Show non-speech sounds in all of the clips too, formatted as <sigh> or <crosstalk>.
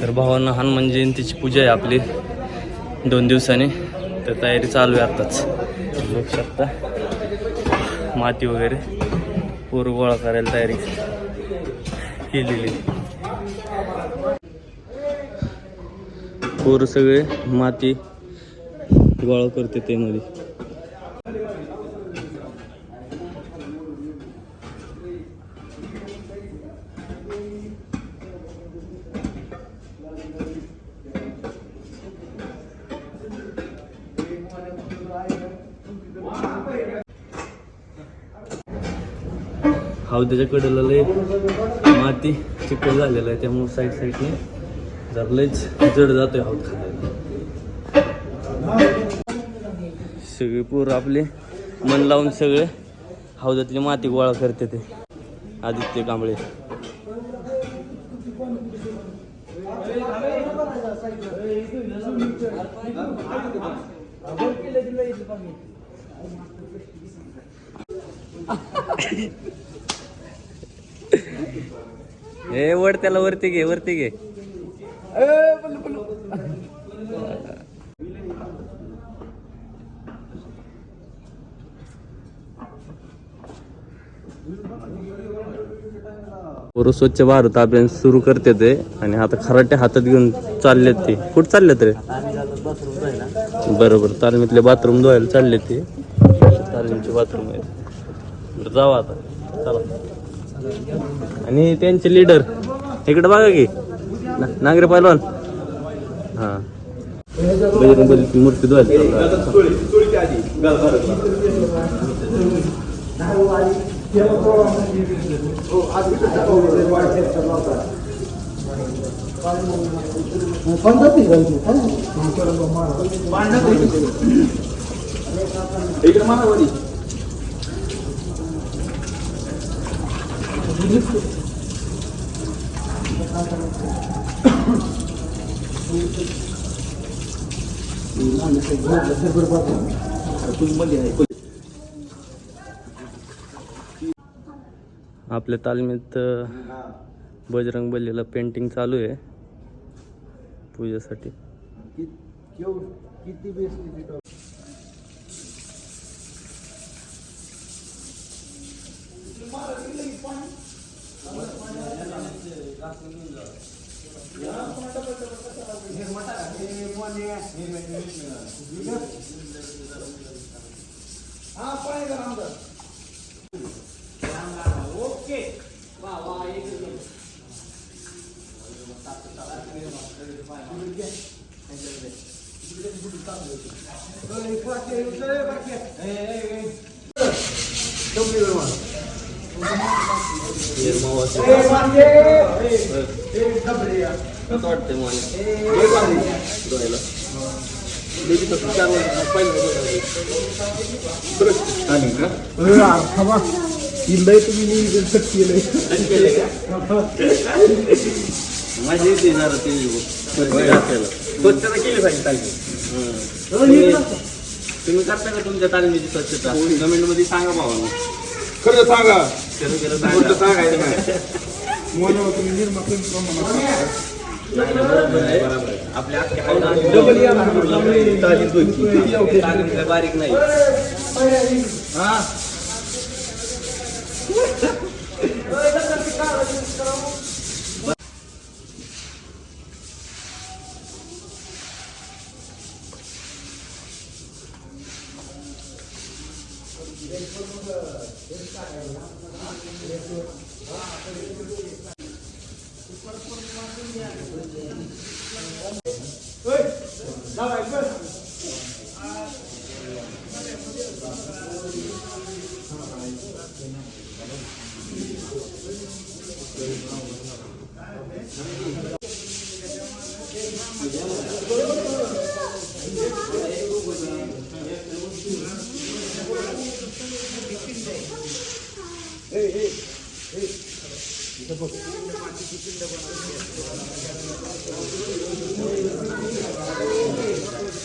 तर भावांना हनुमान जयंतीची पूजा आहे आपली. दोन दिवसांनी. तर तयारी चालू आहे आत्ताच. बघू शकता. माती वगैरे. पोर गोळा करायला तयारी केलेली पोरं सगळे माती गोळा करते ते मध्ये हौद्याच्या कडेला लय माती चिखल झालेलं आहे त्यामुळे साईड साईडने जर लयच जड जातोय हौद खायला सगळे पोरं आपले मन लावून सगळे हौदातली माती गोळा करते ते. आदित्य कांबळे. <laughs> ए वर त्याला वरती घे वरती घे. पोरं स्वच्छ भारत अभियान सुरू करते ते आणि आता खराटे हातात घेऊन चाललेत ते. कुठं चाललेत रे? बरोबर तालमीतले बाथरूम धुवायला चालले ते. तालमीचे बाथरूम आहेत. बरं जावा आता. चला. आणि त्यांचे लीडर इकडे बघा की नांगरे पैलवान. हा. बजरंग मूर्ती धुवायला चाललो. आपल्या तालमीत बजरंग बल्लीला पेंटिंग चालू आहे. पूजेसाठी. ओके वा वा कसं वाटतंय मला धुवायला माझी येते जरा ते स्वच्छता केली पाहिजे तालमी तुम्ही करता का तुमच्या तालमीची स्वच्छता? कमेंटमध्ये सांगा भावा खरं सांगा. खोटं सांगा. सांगायचं नाही म्हणून तुम्ही निर्मा कमी प्रमाणात नाही, नाही, बरोबर 이거 뭐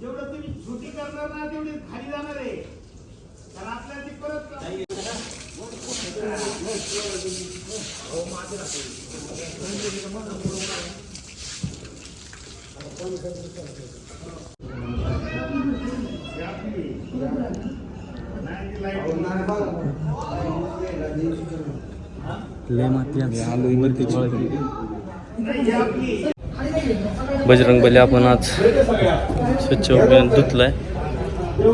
जेवढं तुम्ही छोटी करणार ना तेवढी खाली जाणार आहे. कारण आपल्याला ती परत बजरंग बली आपण आज स्वच्छ धुतलाय.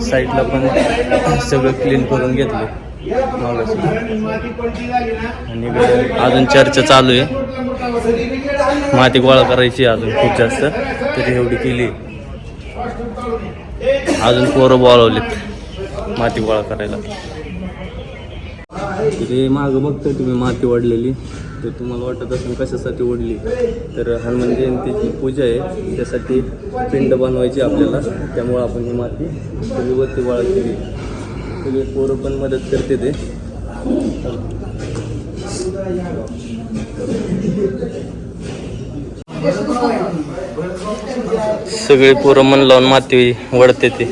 साईडला पण सगळं क्लीन करून घेतलं आणि अजून चर्चा चालू आहे. माती गोळा करायची आहे अजून खूप जास्त. तरी एवढी केली. अजून पोरं बोलावलेत माती गोळा करायला. तिथे मागं बघतोय तुम्ही माती वाढलेली तर तुम्हाला वाटत असेल कशासाठी ओढली. तर हनुमान जयंतीची पूजा आहे. त्यासाठी पिंड बनवायची आपल्याला. त्यामुळं आपण ही माती सगळी वरती गोळा केली. सगळे पोरं पण मदत करते ते. सगळे पोरं मन लावून माती वडते ते.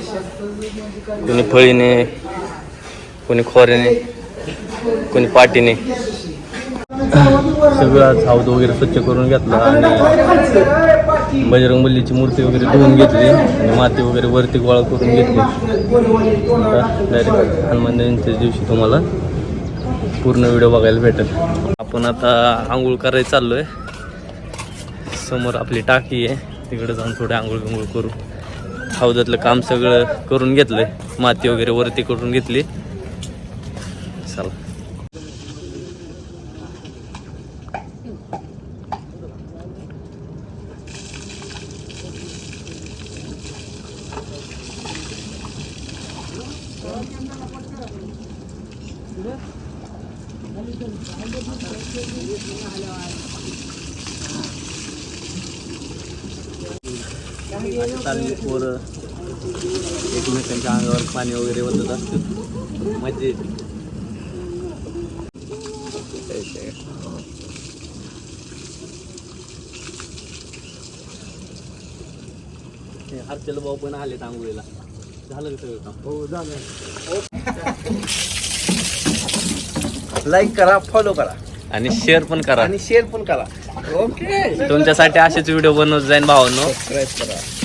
कोणी फळीने कोणी खोऱ्याने कोणी पाटीने. सगळं आज हावद वगैरे स्वच्छ करून घेतला आणि बजरंग बल्लीची मूर्ती वगैरे धुवून घेतली आणि माती वगैरे वरती गोळा करून घेतली. डायरेक्ट हनुमान जयंतीच्या दिवशी तुम्हाला पूर्ण व्हिडिओ बघायला भेटेल. आपण आता आंघोळ करायला चाललो आहे समोर आपली टाकी आहे. तिकडे जाऊन थोडे आंघोळ बिंघोळ करू. हौदातलं काम सगळं करून घेतलंय. माती वगैरे वरती करून घेतली चला चालली पोरं एकमेकांच्या अंगावर पाणी वगैरे ओतत असतात. मजा येते हे हर्षल भाऊ पण आले आंघोळीला. झालं सगळं काम? हो झालं. लाईक करा फॉलो करा. आणि शेअर पण करा. आणि शेअर पण करा. ओके तुमच्यासाठी असेच व्हिडिओ बनवत जाईन भावांनो. सबस्क्राईब करा.